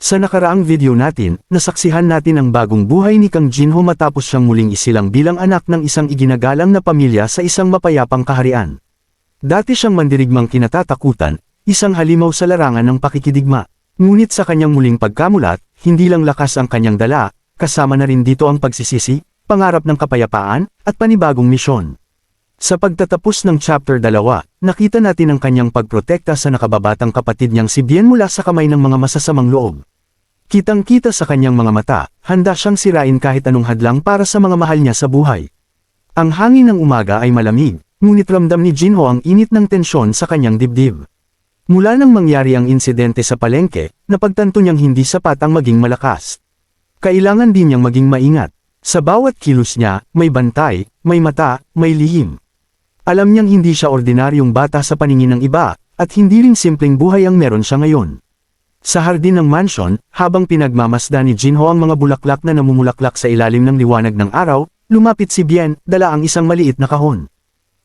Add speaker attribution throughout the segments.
Speaker 1: Sa nakaraang video natin, nasaksihan natin ang bagong buhay ni Kang Jinho matapos siyang muling isilang bilang anak ng isang iginagalang na pamilya sa isang mapayapang kaharian. Dati siyang mandirigmang kinatatakutan, isang halimaw sa larangan ng pakikidigma. Ngunit sa kanyang muling pagkamulat, hindi lang lakas ang kanyang dala, kasama na rin dito ang pagsisisi, pangarap ng kapayapaan, at panibagong misyon. Sa pagtatapos ng chapter 2, nakita natin ang kanyang pagprotekta sa nakababatang kapatid niyang si Bien mula sa kamay ng mga masasamang loob. Kitang-kita sa kanyang mga mata, handa siyang sirain kahit anong hadlang para sa mga mahal niya sa buhay. Ang hangin ng umaga ay malamig, ngunit ramdam ni Jinho ang init ng tensyon sa kanyang dibdib. Mula nang mangyari ang insidente sa palengke, napagtanto niyang hindi sapat ang maging malakas. Kailangan din niyang maging maingat. Sa bawat kilos niya, may bantay, may mata, may lihim. Alam niyang hindi siya ordinaryong bata sa paningin ng iba, at hindi rin simpleng buhay ang meron siya ngayon. Sa hardin ng mansion, habang pinagmamasda ni Jinho ang mga bulaklak na namumulaklak sa ilalim ng liwanag ng araw, lumapit si Bien, dala ang isang maliit na kahon.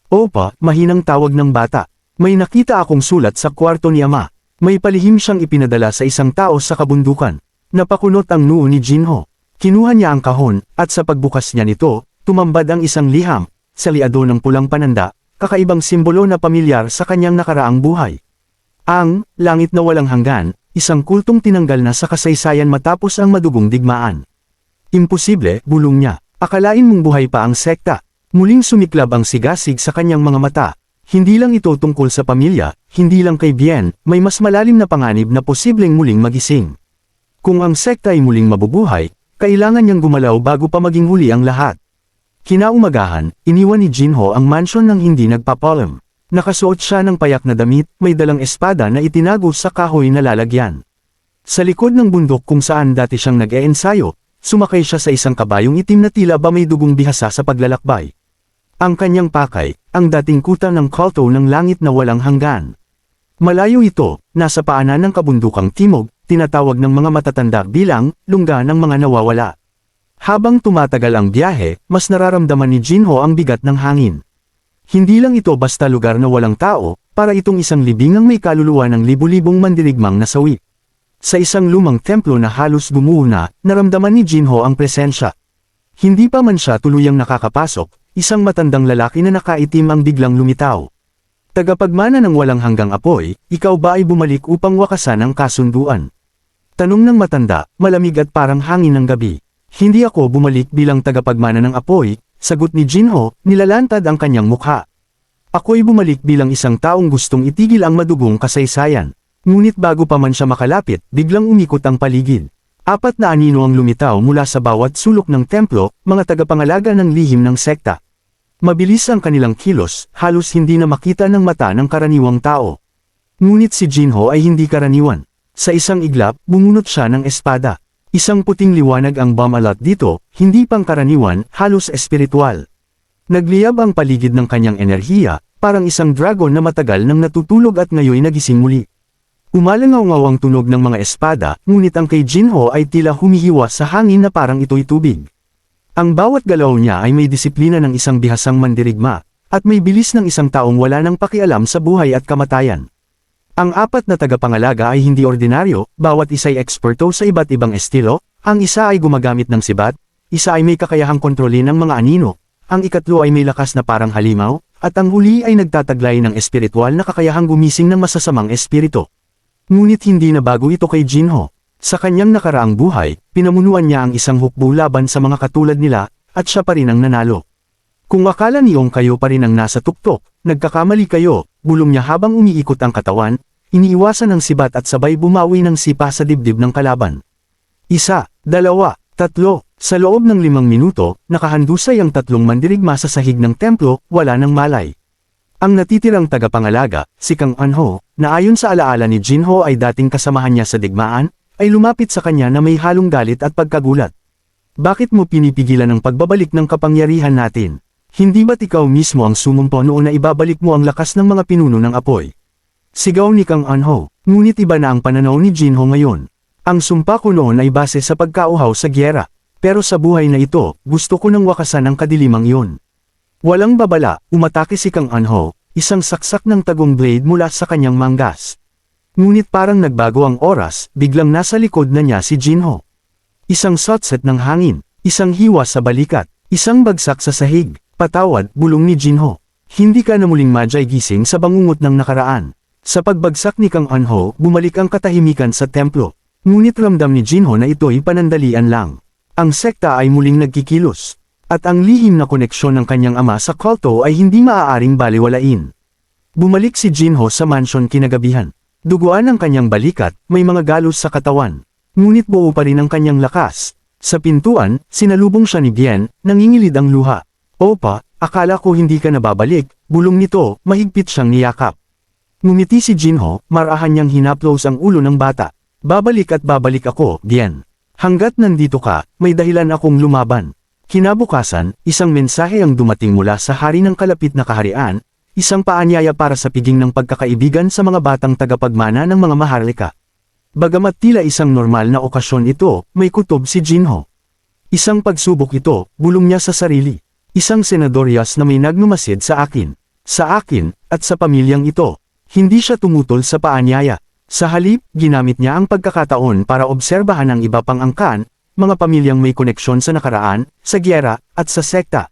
Speaker 1: Opa, mahinang tawag ng bata. May nakita akong sulat sa kwarto ni Ama. May palihim siyang ipinadala sa isang tao sa kabundukan. Napakunot ang noo ni Jinho. Kinuha niya ang kahon, at sa pagbukas niya nito, tumambad ang isang liham, sa liado ng pulang pananda, kakaibang simbolo na pamilyar sa kanyang nakaraang buhay. Ang, langit na walang hanggan, isang kultong tinanggal na sa kasaysayan matapos ang madugong digmaan. Imposible, bulong niya, akalain mong buhay pa ang sekta. Muling sumiklab ang sigasig sa kanyang mga mata. Hindi lang ito tungkol sa pamilya, hindi lang kay Bien, may mas malalim na panganib na posibleng muling magising. Kung ang sekta ay muling mabubuhay, kailangan niyang gumalaw bago pa maging huli ang lahat. Kinaumagahan, iniwan ni Jinho ang mansion ng hindi nagpapalam. Nakasuot siya ng payak na damit, may dalang espada na itinago sa kahoy na lalagyan. Sa likod ng bundok kung saan dati siyang nag-eensayo, sumakay siya sa isang kabayong itim na tila ba may dugong bihasa sa paglalakbay. Ang kanyang pakay, ang dating kuta ng kalto ng langit na walang hanggan. Malayo ito, nasa paanan ng kabundukang timog, tinatawag ng mga matatanda bilang, lungga ng mga nawawala. Habang tumatagal ang biyahe, mas nararamdaman ni Jinho ang bigat ng hangin. Hindi lang ito basta lugar na walang tao, para itong isang libingang may kaluluwa ng libu-libong mandirigmang nasawi. Sa isang lumang templo na halos gumuho na, naramdaman ni Jinho ang presensya. Hindi pa man siya tuluyang nakakapasok, isang matandang lalaki na nakaitim ang biglang lumitaw. Tagapagmana ng walang hanggang apoy, ikaw ba ay bumalik upang wakasan ang kasunduan? Tanong ng matanda, malamig at parang hangin ng gabi. Hindi ako bumalik bilang tagapagmana ng apoy, sagot ni Jinho, nilalantad ang kanyang mukha. Ako'y bumalik bilang isang taong gustong itigil ang madugong kasaysayan. Ngunit bago pa man siya makalapit, biglang umikot ang paligid. Apat na anino ang lumitaw mula sa bawat sulok ng templo, mga tagapangalaga ng lihim ng sekta. Mabilis ang kanilang kilos, halos hindi na makita ng mata ng karaniwang tao. Ngunit si Jinho ay hindi karaniwan. Sa isang iglap, bumunot siya ng espada. Isang puting liwanag ang bamalat dito, hindi pangkaraniwan, halos espiritual. Nagliyab ang paligid ng kanyang enerhiya, parang isang dragon na matagal nang natutulog at ngayon nagising muli. Umalangaw ang tunog ng mga espada, ngunit ang kay Jinho ay tila humihiwa sa hangin na parang ito'y tubig. Ang bawat galaw niya ay may disiplina ng isang bihasang mandirigma, at may bilis ng isang taong wala nang pakialam sa buhay at kamatayan. Ang apat na tagapangalaga ay hindi ordinaryo, bawat isa'y eksperto sa iba't ibang estilo, ang isa ay gumagamit ng sibat, isa ay may kakayahang kontrolin ng mga anino, ang ikatlo ay may lakas na parang halimaw, at ang huli ay nagtataglay ng espiritual na kakayahang gumising ng masasamang espiritu. Ngunit hindi na bago ito kay Jinho. Sa kanyang nakaraang buhay, pinamunuan niya ang isang hukbo laban sa mga katulad nila, at siya pa rin ang nanalo. Kung akala niyong kayo pa rin ang nasa tuktok, nagkakamali kayo, bulong niya habang umiikot ang katawan, iniiwasan ng sibat at sabay bumawi ng sipa sa dibdib ng kalaban. Isa, dalawa, tatlo, sa loob ng limang minuto, nakahandusay ang tatlong mandirigma sa sahig ng templo, wala ng malay. Ang natitirang tagapangalaga, si Kang Anho, na ayon sa alaala ni Jinho ay dating kasamahan niya sa digmaan, ay lumapit sa kanya na may halong galit at pagkagulat. Bakit mo pinipigilan ang pagbabalik ng kapangyarihan natin? Hindi ba't ikaw mismo ang sumumpo noon na ibabalik mo ang lakas ng mga pinuno ng apoy? Sigaw ni Kang Anho, ngunit iba na ang pananaw ni Jinho ngayon. Ang sumpa ko noon ay base sa pagkauhaw sa gyera, pero sa buhay na ito, gusto ko nang wakasan ang kadilimang iyon. Walang babala, umatake si Kang Anho, isang saksak ng tagong blade mula sa kanyang manggas. Ngunit parang nagbago ang oras, biglang nasa likod na niya si Jinho. Isang sotset ng hangin, isang hiwa sa balikat, isang bagsak sa sahig, patawad, bulong ni Jinho. Hindi ka na muling madyay gising sa bangungot ng nakaraan. Sa pagbagsak ni Kang Anho, bumalik ang katahimikan sa templo. Ngunit ramdam ni Jinho na ito'y panandalian lang. Ang sekta ay muling nagkikilos. At ang lihim na koneksyon ng kanyang ama sa kulto ay hindi maaaring baliwalain. Bumalik si Jinho sa mansion kinagabihan. Duguan ang kanyang balikat, may mga galos sa katawan. Ngunit buo pa rin ang kanyang lakas. Sa pintuan, sinalubong siya ni Bien, nangingilid ang luha. Opa, akala ko hindi ka nababalik, bulong nito, mahigpit siyang niyakap. Ngumiti si Jinho, marahan niyang hinaplos ang ulo ng bata. Babalik at babalik ako, Bien. Hanggat nandito ka, may dahilan akong lumaban. Kinabukasan, isang mensahe ang dumating mula sa hari ng kalapit na kaharian, isang paanyaya para sa piging ng pagkakaibigan sa mga batang tagapagmana ng mga maharlika. Bagamat tila isang normal na okasyon ito, may kutob si Jinho. Isang pagsubok ito, bulong niya sa sarili. Isang senadoryas na may nagmamasid sa akin. Sa akin, at sa pamilyang ito. Hindi siya tumutol sa paanyaya. Sa halip, ginamit niya ang pagkakataon para obserbahan ang iba pang angkan, mga pamilyang may koneksyon sa nakaraan, sa gyera, at sa sekta.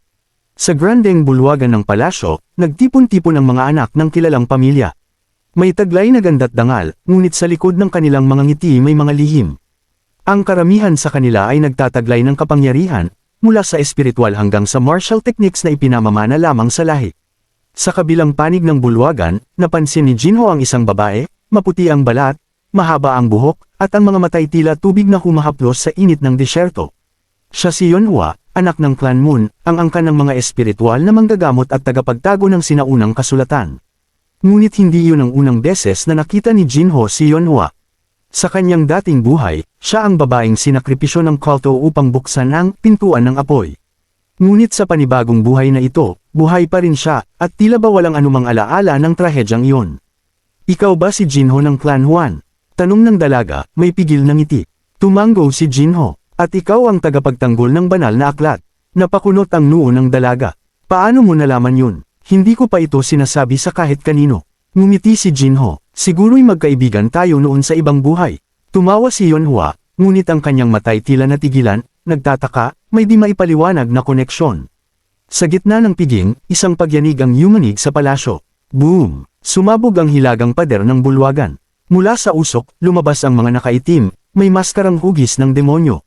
Speaker 1: Sa grandeng bulwagan ng palasyo, nagtipon-tipon ang mga anak ng kilalang pamilya. May taglay na ganda't dangal, ngunit sa likod ng kanilang mga ngiti may mga lihim. Ang karamihan sa kanila ay nagtataglay ng kapangyarihan, mula sa espiritual hanggang sa martial techniques na ipinamamana lamang sa lahi. Sa kabilang panig ng bulwagan, napansin ni Jinho ang isang babae, maputi ang balat, mahaba ang buhok, at ang mga matay tila tubig na humahaplos sa init ng disyerto. Siya si Yonhua, anak ng Clan Moon, ang angkan ng mga espiritual na manggagamot at tagapagtago ng sinaunang kasulatan. Ngunit hindi iyon ang unang beses na nakita ni Jinho si Yonhua. Sa kanyang dating buhay, siya ang babaeng sinakripisyo ng kulto upang buksan ang pintuan ng apoy. Ngunit sa panibagong buhay na ito, buhay pa rin siya, at tila ba walang anumang alaala ng trahedyang iyon. Ikaw ba si Jinho ng Clan Juan? Tanong ng dalaga, may pigil ng ngiti. Tumango si Jinho, at ikaw ang tagapagtanggol ng banal na aklat. Napakunot ang noo ng dalaga. Paano mo nalaman yun? Hindi ko pa ito sinasabi sa kahit kanino. Ngumiti si Jinho, siguro'y magkaibigan tayo noon sa ibang buhay. Tumawa si Yonhua, ngunit ang kanyang matay tila natigilan, nagtataka, may di maipaliwanag na koneksyon. Sa gitna ng piging, isang pagyanig ang yumanig sa palasyo. Boom! Sumabog ang hilagang pader ng bulwagan. Mula sa usok, lumabas ang mga nakaitim, may maskarang hugis ng demonyo.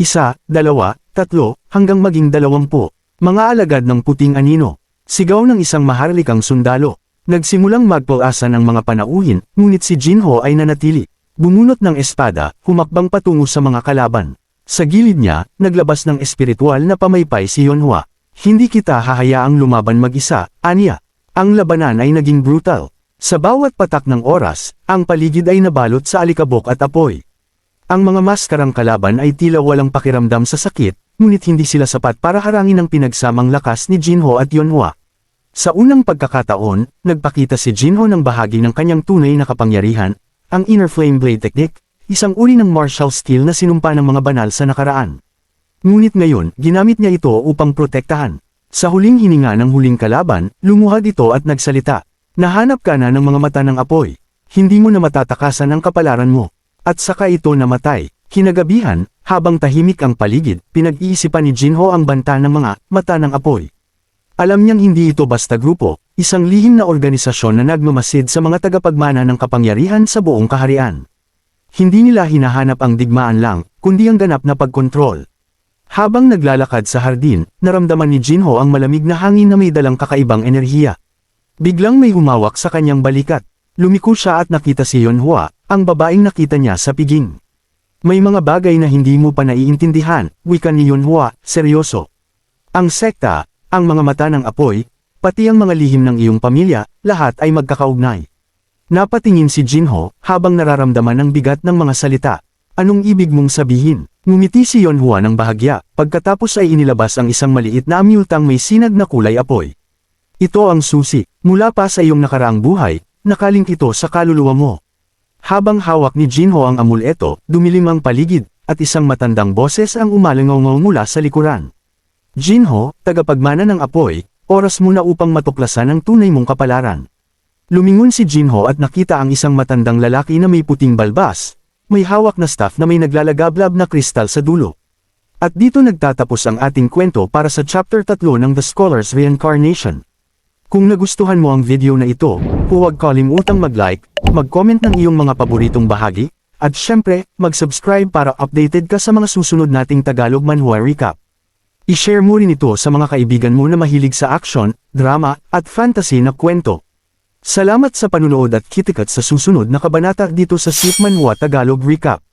Speaker 1: Isa, dalawa, tatlo, hanggang maging dalawampu. Mga alagad ng puting anino. Sigaw ng isang maharlikang sundalo. Nagsimulang magpulasan ang mga panauhin, ngunit si Jinho ay nanatili. Bumunot ng espada, humakbang patungo sa mga kalaban. Sa gilid niya, naglabas ng espiritual na pamaypay si Yonhua. Hindi kita hahayaang lumaban mag-isa, aniya. Ang labanan ay naging brutal. Sa bawat patak ng oras, ang paligid ay nabalot sa alikabok at apoy. Ang mga maskarang kalaban ay tila walang pakiramdam sa sakit, ngunit hindi sila sapat para harangin ang pinagsamang lakas ni Jinho at Yonhua. Sa unang pagkakataon, nagpakita si Jinho ng bahagi ng kanyang tunay na kapangyarihan, ang Inner Flame Blade Technique, isang uri ng martial skill na sinumpa ng mga banal sa nakaraan. Ngunit ngayon, ginamit niya ito upang protektahan. Sa huling hininga ng huling kalaban, lumuhad ito at nagsalita. Nahanap ka na ng mga mata ng apoy. Hindi mo na matatakasan ang kapalaran mo. At saka ito namatay. Kinagabihan, habang tahimik ang paligid, pinag-iisipan ni Jinho ang banta ng mga mata ng apoy. Alam niyang hindi ito basta grupo, isang lihim na organisasyon na nagmamasid sa mga tagapagmana ng kapangyarihan sa buong kaharian. Hindi nila hinahanap ang digmaan lang, kundi ang ganap na pagkontrol. Habang naglalakad sa hardin, naramdaman ni Jinho ang malamig na hangin na may dalang kakaibang enerhiya. Biglang may humawak sa kanyang balikat. Lumiko siya at nakita si Yonhua, ang babaeng nakita niya sa piging. May mga bagay na hindi mo pa naiintindihan, wika ni Yonhua, seryoso. Ang sekta, ang mga mata ng apoy, pati ang mga lihim ng iyong pamilya, lahat ay magkakaugnay. Napatingin si Jinho, habang nararamdaman ang bigat ng mga salita. Anong ibig mong sabihin? Ngumiti si Yonhua ng bahagya, pagkatapos ay inilabas ang isang maliit na amyultang may sinag na kulay apoy. Ito ang susi, mula pa sa iyong nakaraang buhay, nakaling ito sa kaluluwa mo. Habang hawak ni Jinho ang amuleto, dumilim ang paligid, at isang matandang boses ang umalangaw mula sa likuran. Jinho, tagapagmana ng apoy, oras mo na upang matuklasan ang tunay mong kapalaran. Lumingon si Jinho at nakita ang isang matandang lalaki na may puting balbas, may hawak na staff na may naglalagablab na kristal sa dulo. At dito nagtatapos ang ating kwento para sa chapter 3 ng The Scholar's Reincarnation. Kung nagustuhan mo ang video na ito, huwag kalimutang mag-like, mag-comment ng iyong mga paboritong bahagi, at syempre, mag-subscribe para updated ka sa mga susunod nating Tagalog Manhwa Recap. I-share mo rin ito sa mga kaibigan mo na mahilig sa action, drama, at fantasy na kwento. Salamat sa panunood at kitikat sa susunod na kabanata dito sa Sip Manhwa Tagalog Recap.